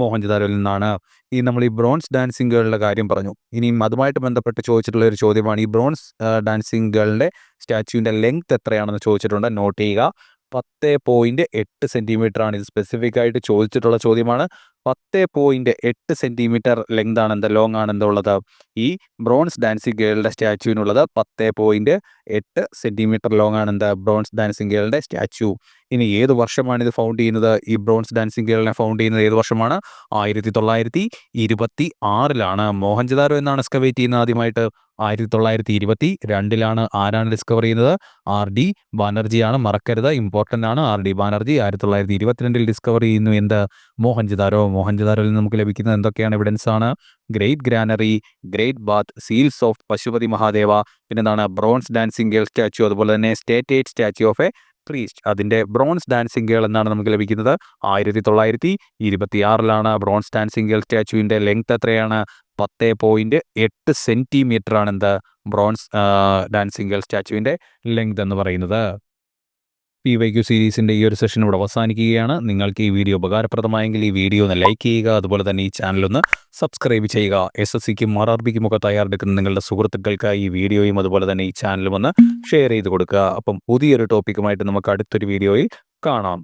മോഹൻജദാരോയിൽ നിന്നാണ്. ഈ നമ്മൾ ഈ ബ്രോൺസ് ഡാൻസിംഗ് ഗേളിന്റെ കാര്യം പറഞ്ഞു. ഇനി അതുമായിട്ട് ബന്ധപ്പെട്ട് ചോദിച്ചിട്ടുള്ള ഒരു ചോദ്യമാണ്. ഈ ബ്രോൺസ് ഡാൻസിംഗ് ഗേളിന്റെ സ്റ്റാച്യുവിന്റെ ലെങ്ത് എത്രയാണെന്ന് ചോദിച്ചിട്ടുണ്ട്. നോട്ട് ചെയ്യുക. പത്ത് പോയിന്റ് എട്ട് സെന്റിമീറ്റർ ആണ് ഇത് സ്പെസിഫിക് ആയിട്ട് ചോദിച്ചിട്ടുള്ള ചോദ്യമാണ്. പത്ത് പോയിന്റ് എട്ട് സെന്റിമീറ്റർ ലെങ്ത് ആണ് എന്താ ലോങ് ആണ് എന്തുള്ളത് ഈ ബ്രോൺസ് ഡാൻസിങ് ഗേളുടെ സ്റ്റാച്യുവിനുള്ളത് പത്ത് പോയിന്റ് എട്ട് സെന്റിമീറ്റർ ലോങ് ആണ് എന്താ ബ്രോൺസ് ഡാൻസിങ് ഗേളുടെ സ്റ്റാച്യു ഇനി ഏത് വർഷമാണ് ഇത് ഫൗണ്ട് ചെയ്യുന്നത്? ഈ ബ്രോൺസ് ഡാൻസിങ് ഗേളിനെ ഫൗണ്ട് ചെയ്യുന്നത് ഏത് വർഷമാണ്? ആയിരത്തി തൊള്ളായിരത്തി ഇരുപത്തി ആറിലാണ്. മോഹൻജദാരോ എന്നാണ് എക്സ്കവേറ്റ് ചെയ്യുന്നത് ആദ്യമായിട്ട്. ആയിരത്തി തൊള്ളായിരത്തി ഇരുപത്തി രണ്ടിലാണ് ആരാണ് ഡിസ്കവർ ചെയ്യുന്നത്? ആർ ഡി ബാനർജിയാണ്. മറക്കരുത്. ഇമ്പോർട്ടന്റ് ആണ്. ആർ ഡി ബാനർജി ആയിരത്തി തൊള്ളായിരത്തി ഇരുപത്തിരണ്ടിൽ ഡിസ്കവർ ചെയ്യുന്നു. എന്ത്? മോഹൻജദാരോ. മോഹൻജദാരോയിൽ നിന്ന് നമുക്ക് ലഭിക്കുന്ന എന്തൊക്കെയാണ് എവിഡൻസ് ആണ്? Great granary great bath seals of Pashupati Mahadeva പിന്നെന്താണ്? ബ്രോൺസ് ഡാൻസിംഗ് ഗേൾ സ്റ്റാച്യു അതുപോലെ തന്നെ steatite statue of a priest അതിന്റെ ബ്രോൺസ് ഡാൻസിംഗ് ഗേൾ എന്നാണ് നമുക്ക് ലഭിക്കുന്നത്. ആയിരത്തി തൊള്ളായിരത്തി ഇരുപത്തി ആറിലാണ് ബ്രോൺസ് ഡാൻസിംഗ് ഗേൾ സ്റ്റാച്യുവിന്റെ ലെങ്ത് എത്രയാണ്? പത്ത് പോയിന്റ് എട്ട് സെന്റിമീറ്റർ ആണ് എന്ത് ബ്രോൺസ് ഡാൻസിംഗ് ഗേൾ സ്റ്റാച്യുവിന്റെ ലെങ്ത് എന്ന് പറയുന്നത്. പി വൈ ക്യു സീരീസിന്റെ ഈ ഒരു സെഷൻ ഇവിടെ അവസാനിക്കുകയാണ്. നിങ്ങൾക്ക് ഈ വീഡിയോ ഉപകാരപ്രദമായെങ്കിൽ ഈ വീഡിയോ ഒന്ന് ലൈക്ക് ചെയ്യുക അതുപോലെ തന്നെ ഈ ചാനലൊന്ന് സബ്സ്ക്രൈബ് ചെയ്യുക. എസ് എസ് സിക്കും ആർ ആർ ബിക്കും ഒക്കെ തയ്യാറെടുക്കുന്ന നിങ്ങളുടെ സുഹൃത്തുക്കൾക്ക് ഈ വീഡിയോയും അതുപോലെ തന്നെ ഈ ചാനലും ഒന്ന് ഷെയർ ചെയ്ത് കൊടുക്കുക. അപ്പം പുതിയൊരു ടോപ്പിക്കുമായിട്ട് നമുക്ക് അടുത്തൊരു വീഡിയോയിൽ കാണാം.